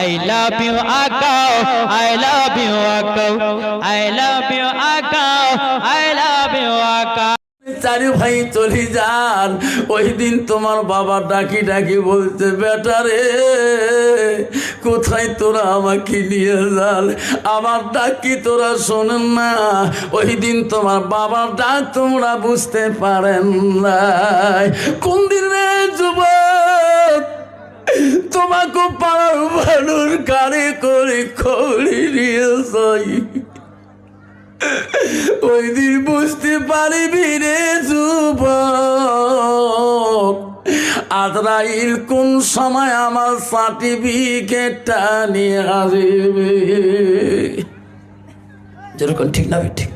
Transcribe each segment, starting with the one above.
I love you আকাও I love you আকাও I love you আকাও I love you আকাও চারি ভাই চলে যান। ওই দিন তোমার বাবা ডাকি ডাকি বলছে, বেটা রে, কোথায় তোরা আমাকে নিয়ে যান? আমার ডাক কি তোরা শোনেন না। ওই দিন তোমার বাবার ডাক তোমরা বুঝতে পারেন না কোন দিন রে যুবক তোমাকে পাড়ার মানুষ গাড়ি করে খড়ি নিয়ে ওই দিন বুঝতে পারিবি রে যুবক, আজরাইল কোন সময় আমার সার্টিফিকেটটা নিয়ে আসবে? যেরকম ঠিক না, ঠিক।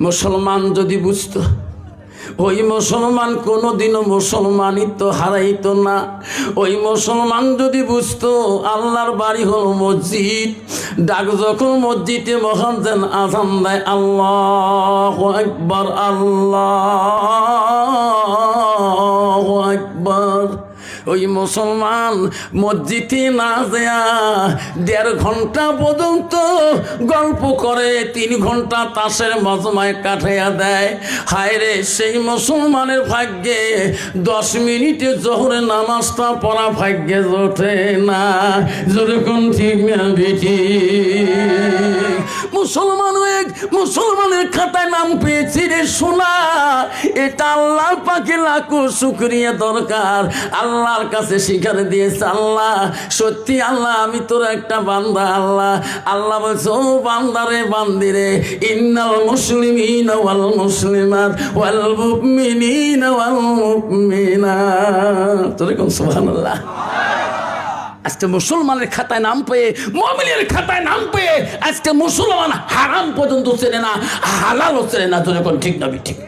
মুসলমান যদি বুঝতো ওই মুসলমান কোনোদিনও মুসলমানিত্ব হারাইত না। ওই মুসলমান যদি বুঝতো আল্লাহর বাড়ি হল মসজিদ, ডাক যখন মসজিদে মহান যেন আজান দেয়, আল্লাহ একবার আল্লাহ একবার ওই মুসলমান মসজিদে না দেয়া দেড় ঘণ্টা পর্যন্ত গল্প করে, তিন ঘণ্টা তাসের মজমায় কাটাইয়া দেয়। হায় রে সেই মুসলমানের ভাগ্যে দশ মিনিটে জোহরে নামাজটা পড়া ভাগ্যে জোটে না। যেরকম ঠিক বেটি মুসলমান মুসলমানের খাতায় নাম পেয়েছি রে শোনা এটা আল্লাহ পাকে লাখো শুক্রিয়া দরকার। আল্লাহর কাছে স্বীকার দিয়েছে, আল্লাহ, সত্যি আল্লাহ, আমি তোর একটা বান্দা, আল্লাহ। আল্লাহ বলছে, ও বান্দারে বান্দিরে ইন্নাল মুসলিমিন ওয়াল মুসলিমাত ওয়াল মুমিনিন ওয়াল মুমিনাত। তোরে কোন সুবহানাল্লাহ? আজকে মুসলমানের খাতায় নাম পেয়ে, মমিনের খাতায় নাম পেয়ে আজকে মুসলমান হারাম পর্যন্ত চেনে না, হালালও চেনে না, তোর এখন ঠিক নবি ঠিক।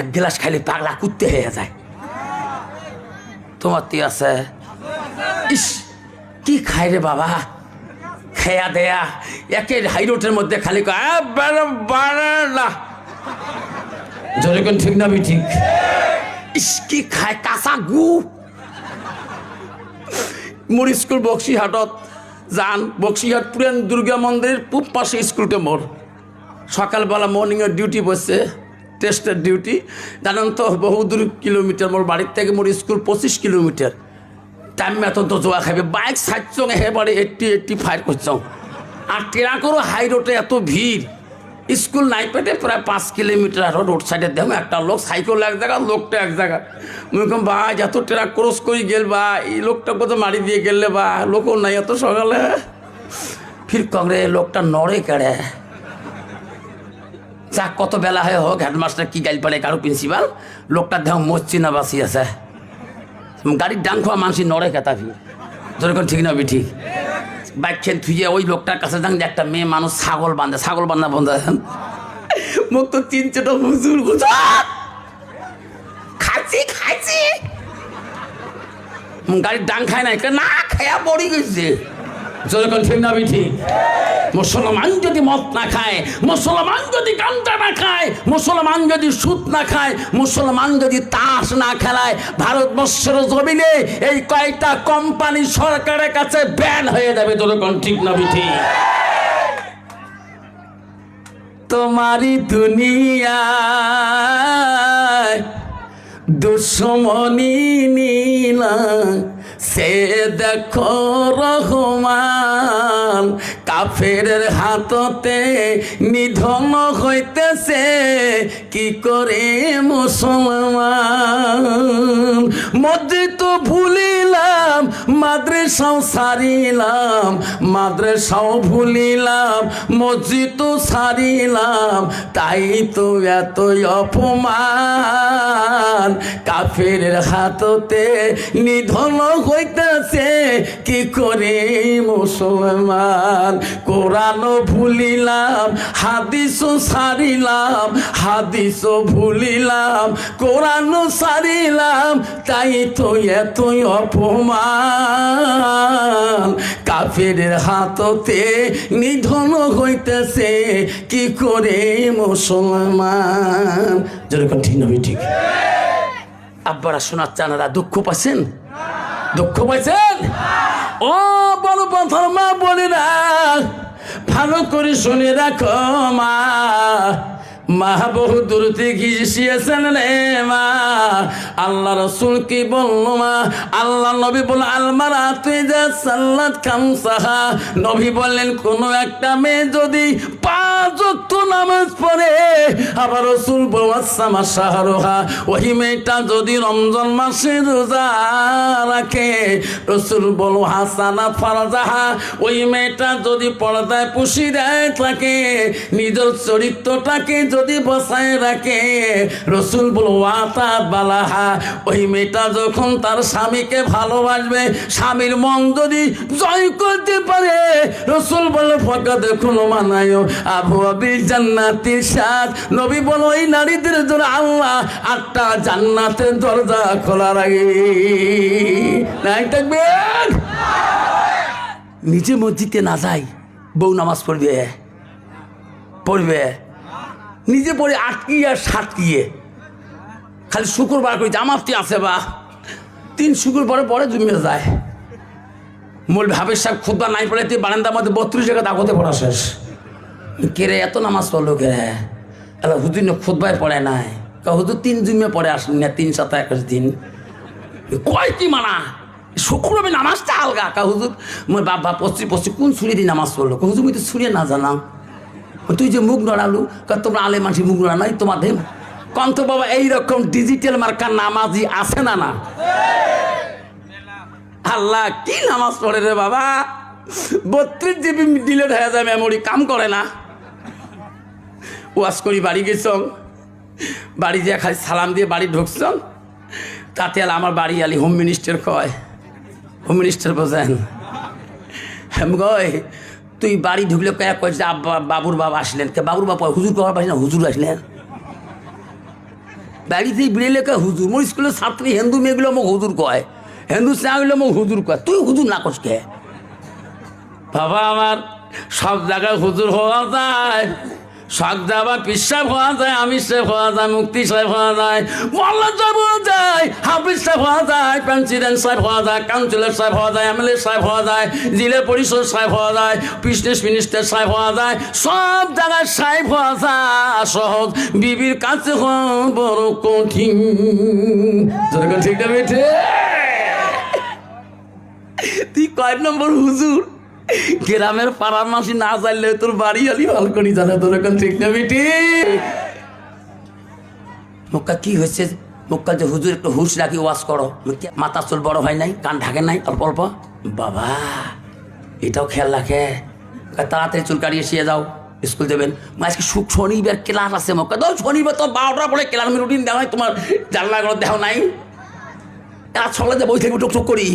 এক গ্লাস খাইলে পাগলা কুত্তে হয়ে যায়। তোমার তি আছে? ইস কি খায় রে বাবা? খেয়া দেয়া একে হাই রোডের মধ্যে খালি কয়, "আ, বেড়া, বাড়া না। জোরে ঠিক না বি ঠিক? ইস কি খায় কাঁচা গু? মোর স্কুল বক্সিহাটত যান। বক্সিহাট পুরান দুর্গা মন্দিরের পূব পাশে স্কুলটা মোর। সকালবেলা মর্নিংয়ের ডিউটি বসছে। টেস্টের ডিউটি জানেন তো বহু দূর কিলোমিটার মোর বাড়ির থেকে মোর স্কুল পঁচিশ কিলোমিটার টাইম এত তো জোয়া খাবে বাইক সাতচং এবারে এইটটি এইট্টি ফাইভ করছং আর ট্রাকেরও হাই রোডে এত ভিড়। স্কুল নাই পেটে প্রায় পাঁচ কিলোমিটার আরও রোড সাইডে দেখো, একটা লোক সাইকেল এক জায়গা, লোকটা এক জায়গা। মুই কম বা এত ট্রাক ক্রস করে গেল বা এই লোকটা কত মারি দিয়ে গেলে বা লোকও নাই, এত সকালে। ফির কংরে লোকটা নড়ে কেড়ে। যাক কত বেলা হয় হোক, হেডমাস্টার কি গাইল পারে কারও প্রিন্সিপাল লোকটা দেহ মসছি না বাসি আছে। গাড়ির ডান খোয়া মানুষ নড়ে কেতাফি যেরকম ঠিক না ঠিক। বাইক খেল থুয়ে ওই লোকটার কাছে যান যে একটা মেয়ে মানুষ ছাগল বাঁধে, ছাগল বান্ধা বন্ধা মুখ তো তিন চারটা হুজুর খাইছি খাইছি। গাড়ির ডাং খায় নাই না খায়া পড়ি গেছে। যেরকম ঠিক না ঠিক মুসলমান যদি মদ না খায়, মুসলমান যদি গান্ডা না খায়, মুসলমান যদি সুদ না খায়, মুসলমান যদি তাস না খেলায়, ভারতবর্ষের জমিনে এই কয়েকটা কোম্পানি সরকারের কাছে ব্যান হয়ে যাবে যেরকম ঠিক না ঠিক তোমারই দুনিয়ায় দুশ্মনী নীলা, সে দেখো রহমান। কাফের হাততে নিধন হইতেছে। কি করে মুসলমান? মসজিদ তো ভুলিলাম, মাদ্রাসাও সারিলাম, মাদ্রাসাও ভুলিলাম, মসজিদ তো সারিলাম, তাই তো এতই অপমান। কাফের হাততে নিধন হইতেছে, কি করে মুসলমান? কোরআনও ভুলিলাম, হাদিসও সারিলাম, হাদিসও ভুলিলাম, কোরআনও সারিলাম, তাই তো এতই অপমান। কাফের হাততে নিধন হইতেছে, কি করে মুসলমান? যেরকম ঠিক নবী ঠিক। আব্বারা শোনার চানারা দুঃখ পাচ্ছেন দুঃখ পাইছেন? ও বড় পাথর মা বলে না ভালো করে শুনে রাখো মা। মা বহু দূর থেকে এসেছেন রে মা। আল্লাহ রসুল কি বলল মা? আল্লাহ নবী বল, আলমারা, তুই যা সাল্লাত খামসাহা নবী বললেন, কোন একটা মেয়ে যদি পাঁচ নামাজ পড়ে, আবার রসুল বলসামা শাহরোহা ওই মেয়েটা যদি রমজান মাসে রোজা রাখে, রসুল বলো হাসানা ফারজাহা, ওই মেয়েটা যদি পর্দায় পুষি দেয় তাকে, নিজের চরিত্রটাকে যদি বসায় রাখে, রসুল বলো ওয়াতা বালাহা। ওই মেয়েটা যখন তার স্বামীকে ভালোবাসবে, স্বামীর মন যদি জয় করতে পারে, রসুল বলো ফাঁকা দেখুন মানায়, আবু আবি জান্নাতির সাথ। নবী বলো ওই নারীদের জন্য আল্লাহ আটটা জান্নাতের দরজা খোলা রাখে। নাই থাকবেন নিচে মসজিদে না যাই, বউ নামাজ পড়বে পড়বে। নিজে পড়ে আটকিয়ে আর সাটকিয়ে। খালি শুক্রবার করে জামাতটি আছে বা? তিন শুক্রবারে পরে জমিয়ে যায়। মূল ভাবের সাহেব খুদবা নাই পড়ে, তুই বারান্দার মধ্যে বত্রিশ টাকা দাগতে পড়া শেষ। কে রে, এত নামাজ পড়ল কে রে? এলা হুজুর না পড়ে নাই। হুজুর তিন জুমে পড়ে আসেন না, তিন সাত একুশ দিন। কয় কি মানা? শুক্রবার নামাজটা আলগা। কা হুজুর বাবা পশ্চিম পশ্চিম, কোন ছুরি দিয়ে নামাজ পড়ল? হুজুর, মুই তো ছুরিয়ে না জানাম তুই যে মুখ নড়ালু তোমরা আলে মাসি মুখ নড়া নাই তোমাদের কন্ত বাবা, এইরকম ডিজিটাল মার্কার নামাজি আছে না না? আল্লাহ, কি নামাজ পড়ে রে বাবা? বত্রিশ জিবি ডিলেট হয়ে যায় মেমোরি কাম করে না। ওয়াশ করি বাড়ি গেছ, বাড়ি যে খালি সালাম দিয়ে বাড়ি ঢুকছ, তাতে আল আমার বাড়ি আলি হোম মিনিস্টার কয়। হোম মিনিস্টার বোঝেন হেম গয় তুই বাড়ি ঢুকলে কয়েক কয়েক আব্বা, বাবুর বাবা আসলেন? কে বাবুর বাবা হুজুর কবার না, হুজুর আসলেন? বাড়িতে বিড়েলে কে হুজুর। মোর স্কুলের ছাত্রী হিন্দু মেয়েগুলো মোক হুজুর কয়। হিন্দু চা হইলে মোক হুজুর কয়। তুই হুজুর না কস কে? বাবা আমার সব জায়গায় হুজুর হওয়া যায়। সব জায়গায় পিসাব হওয়া যায় আমির সাহেব যায় মুক্তি সাহেব হওয়া যায় মোল্লা সাহেব যায় হাফিজ সাহেব যায় প্রেসিডেন্ট সাহেব হওয়া যায় কাউন্সিলর সাহেব হওয়া যায় এমএলএ সাহেব হওয়া যায় জেলা পরিষদ সাহেব হওয়া যায় বিজনেস মিনিস্টার সাহেব হওয়া যায় সব জায়গায় সাহেব হওয়া যায় সহজ বিবির কাছে বড় কঠিন ঠিক না বেঠে তুই কয় নম্বর হুজুর গ্রামের পাড়ার মাসি না চাইলে তোর বাড়ি আলি ভালো করি জানে, তোর এখন ঠিক না বেটি। মক্কা কি হয়েছে? মক্কা যে হুজুর একটু হুশ রাখি ওয়াশ করো। মাথা চুল বড় হয় নাই, কান ঢাকে নাই, অল্প অল্প। বাবা, এটাও খেয়াল রাখে। তাড়াতাড়ি চুল কাটিয়ে শুয়ে যাও, স্কুল দেবেন মা, আজকে সুখ শনিবার ক্লাস আছে মক্কা। তো শনিবার তো বারোটার পরে ক্লাস রুটিন দেওয়া হয়, তোমার জানলাগুলো দেওয়া নাই। এরা ছলে যে বই থেকে টুকটুক করি।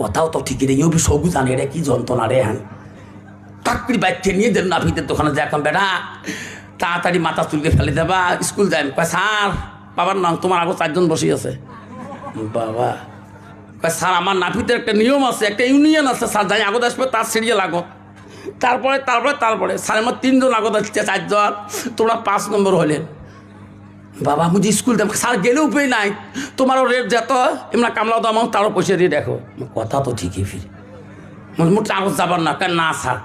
কথাও তো ঠিকই নেই ওবি সবু জানে রে, কি যন্ত্রণা রে হ্যাঁ। কাকড়ি বাইককে নিয়ে দেন নাফিতে দোকানে যা এখন বেটা, তাড়াতাড়ি মাথা চুলকে ফেলে দেবা, স্কুল যাই। কয়, স্যার, বাবার নাম, তোমার আগো চারজন বসে আছে। বাবা, কয়, স্যার, আমার নাফিতে একটা নিয়ম আছে, একটা ইউনিয়ন আছে, স্যার, যাই আগত আসবে, তার সিরিয়াল আগত তারপরে তারপরে তারপরে, স্যার, আমার তিনজন আগত আসছে, চারজন, তোমরা পাঁচ নম্বর হলেন বাবা মুঝে স্কুল দেব স্যার গেলেও উপায় নাই। তোমারও রেট যেত, এমনা কামলা দাম তারও পয়সা দিয়ে দেখো। কথা তো ঠিকই ফির। মোট আগত যাবার না কেন না, স্যার।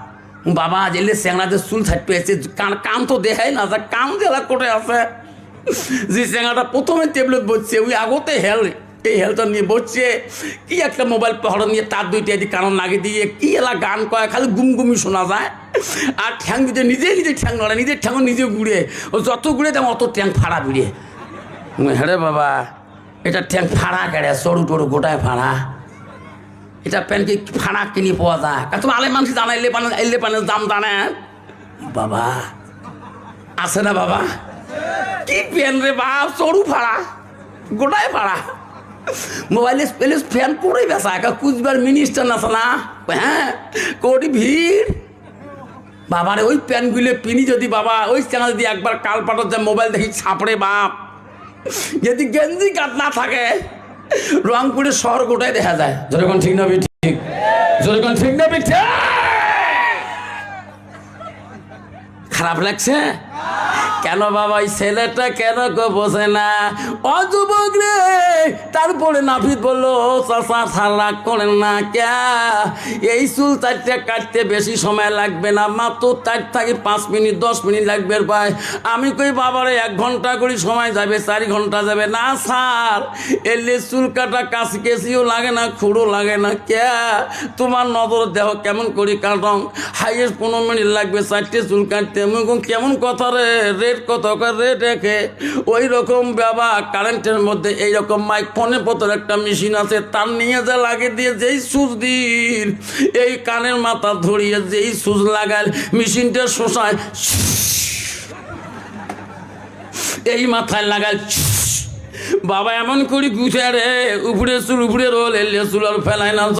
বাবা, আজ এলে স্যাংরাদের চুল থাকতে আছে কান কান তো দেখাই না যা কান দেওয়া কোটে আছে? যে স্যাংরাটা প্রথমে টেবলেট বসছে, ওই আগতে হেল, এই হেলটা নিয়ে বসছে। কি একটা মোবাইল পাহাড় নিয়ে তার দুইটা এদিকে কারণ লাগিয়ে দিয়ে, কি এলা গান কয়, খালি গুমগুমি শোনা যায়। আর ঠ্যাং দিতে, নিজে নিজে ঠ্যাং নড়ে নিজের ঠ্যাং নিজে ঘুরে ও যত ঘুরে তেমন অত ঠ্যাং ফাড়া ভিড়ে হ্যাঁ বাবা, এটা ঠ্যাং ফাড়া কেড়ে, সরু টরু গোটায় ফাড়া। এটা প্যান্টকে ফাড়া কিনে পাওয়া যায়। কারণ তুমি আলে মানুষ, জানা, এলে পানে, এলে পানের দাম জানে। বাবা, আছে না বাবা? কি পেন রে বাপ, সরু ফাড়া, গোটায় ফাড়া। মোবাইলে ফ্যান করে বেসা একা কুচবিহার মিনিস্টার না? হ্যাঁ কোটি ভিড়। বাবারে, ওই প্যানগুলো পিনি যদি বাবা, ওই চ্যানেল যদি একবার কাল পাঠার যে মোবাইল দেখি, ছাপড়ে বাপ। যদি গেঞ্জি কাত না থাকে, রংপুরের শহর গোটাই দেখা যায়? যেরকম ঠিক না ঠিক? যেরকম ঠিক না ঠিক? খারাপ লাগছে? কেন বাবা, এই ছেলেটা কেন গো বোঝে না? অযুবক রে, তারপরে নাফিদ বলল চাষা সারা করেন না ক্যা? এই চুল চারটে কাটতে বেশি সময় লাগবে না, মাত্র চার থেকে পাঁচ মিনিট, দশ মিনিট লাগবে ভাই। আমি কই, বাবারে, এক ঘণ্টা করে সময় যাবে, চার ঘণ্টা যাবে। না, স্যার, এলে চুল কাটা কাশি কেসিও লাগে না, খুঁড়ো লাগে না, ক্যা? তোমার নজর দেহ কেমন করি কাটং হাইয়েস্ট পনেরো মিনিট লাগবে চারটে চুল কাটতে। আমি কেমন কথা রে রেট কত রেট রেখে ওই রকম বাবা কারেন্টের মধ্যে এই রকম মাইক ফোনে পতর একটা মেশিন আছে, তার নিয়ে যা লাগে দিয়ে যেই সুচ দিন। এই কানের মাথা ধরিয়ে যেই সুচ লাগায় মেশিনটা শোষায়, এই মাথায় লাগায় বাবা এমন করি গুছে রে, উপরে চুল, উপরে রোল, এলে চুল আর ফেলায় না।